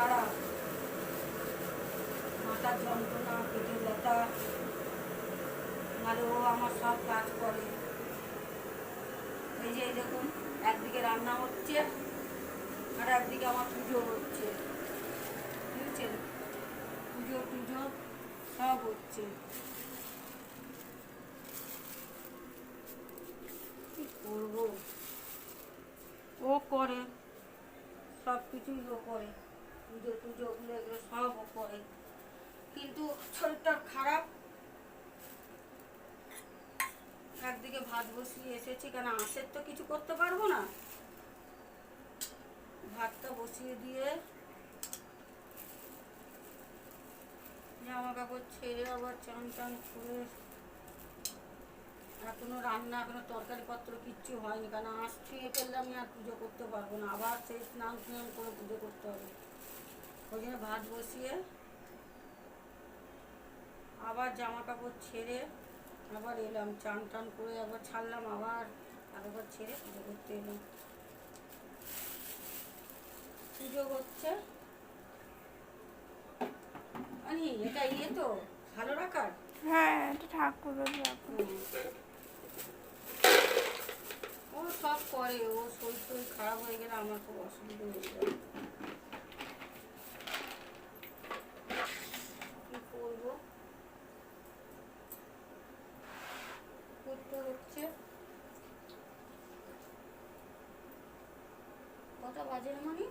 খারাপ। মাথার যন্ত্রণা পেটে ব্যথা। নাহলে ও আমার সব কাজ করে। এই যে দেখুন, একদিকে রান্না হচ্ছে আর একদিকে আমার পুজো হচ্ছে। বুঝছেন? পুজো টুজো সব হচ্ছে। কি করব? ও করে সব কিছুই ও করে। পুজো টুজো টুজোগুলো এগুলো সব করে কিন্তু শরীরটা খারাপ। একদিকে ভাত বসিয়ে এসেছি, কেন আঁশের তো কিছু করতে পারব না? ভাতটা বসিয়ে দিয়ে জামা কাপড় ছেড়ে আবার চান টান করে এখনও রান্না, এখনও তরকারি পত্র কিচ্ছু হয়নি। কারণ আঁশ ছুঁয়ে ফেললে আমি আর পুজো করতে পারব না। আবার সেই স্নান স্নান করে পুজো করতে হবে। ওই জন্য ভাত বসিয়ে আবার জামা কাপড় ছেড়ে আবার এলাম চান টান করে আবার ছাড়লাম আবার আরেকবার ছেড়ে পুজো করতে এলাম। পুজো হচ্ছে আনি এটা ইয়ে তো ভালো রাখার? হ্যাঁ এটা ঠাকুরের ও সব করে ও শরীর টরীর খারাপ হয়ে গেলে আমার খুব অসুবিধা হয়ে যায় কি করব করতে হচ্ছে কটা বাজে মানে?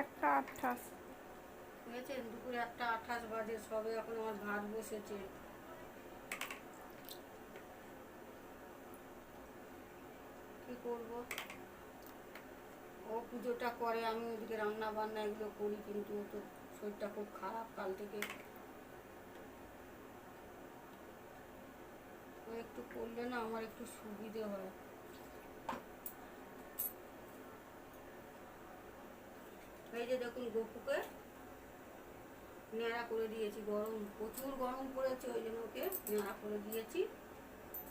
একটা আঠাশ। বুঝেছেন দুপুরে একটা আঠাশ বাজে সবে এখন আমার ভাত বসেছে। কি করব? ও পুজোটা করে আমি ওদিকে রান্না বান্না এগুলো করি কিন্তু ও তো শরীরটা খুব খারাপ কাল থেকে ও একটু করলে না আমার একটু সুবিধে হয়। এই যে দেখুন গপুকে নেড়া করে দিয়েছি গরম প্রচুর গরম পড়েছে ওই জন্য ওকে নেড়া করে দিয়েছি।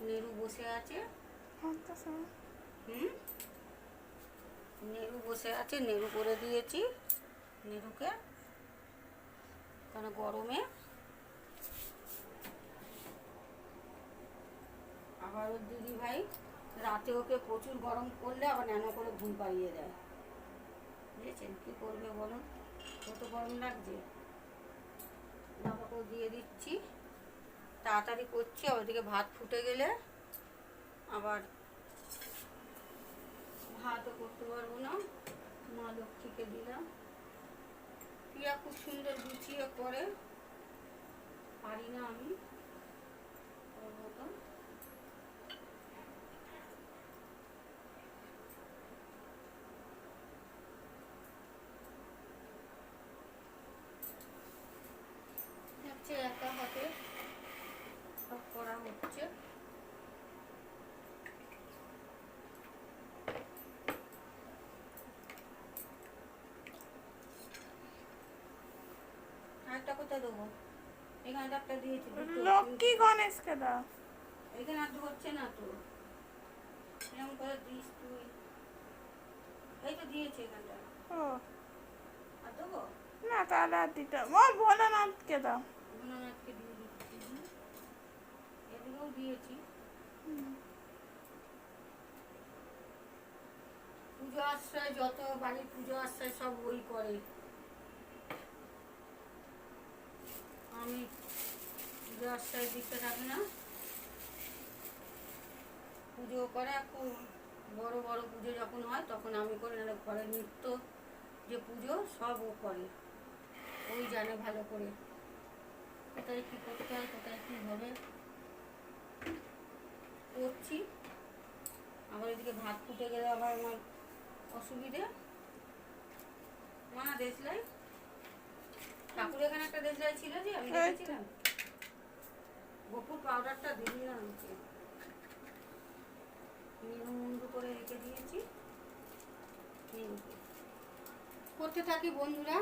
নেরু বসে আছে। হুম? নেরু বসে আছে নেরু করে দিয়েছি নেরুকে কারণ গরমে আবার ওর দিদি ভাই, রাতে ওকে প্রচুর গরম করলে আবার ন্যানো করে ঘুম পাড়িয়ে দেয়। বুঝেছেন? কী করবে বলুন? কত গরম লাগছে? জামা দিয়ে দিচ্ছি। তাড়াতাড়ি করছি, আবার ওদিকে ভাত ফুটে গেলে আবার ভাতও করতে পারব না। মা লক্ষ্মীকে দিলাম। প্রিয়া খুব সুন্দর গুছিয়ে করে, পারি না আমি ওর মতন হচ্ছে একা হাতে সব করা হচ্ছে আরেকটা কোথায় দেবো? এখানে একটা দিয়েছি লক্ষ্মী গণেশকে দাও। এখানে আর হচ্ছে না তো। এরকম করে দিস তুই। এই তো দিয়েছে এখানটা। ও। আর দেবো? না তাহলে আর দিতে ও ভোলানাথকে দাও। ভোলানাথকে দিয়ে দিচ্ছি এদিকেও দিয়েছি। পুজো আশ্রয় যত বাড়ির পুজো আশ্রয় সব ওই করে। আমি আশ্রয় দিতে থাকি না পুজো করে খুব বড় বড় পুজো যখন হয়, তখন আমি করি নাহলে ঘরের নিত্য যে পুজো, সব ও করে। ওই জানে ভালো করে। কোথায় কী করতে হয়, কোথায় কী হবে? করছি। আবার এদিকে ভাত ফুটে গেলে আবার আমার অসুবিধে। মা দেশলাই ঠাকুর এখানে একটা দেশলাই ছিল যে আমি দেখেছিলাম? গোপুর পাউডারটা দিই না আমাকে মুন্ডু করে রেখে দিয়েছি। করতে থাকি বন্ধুরা।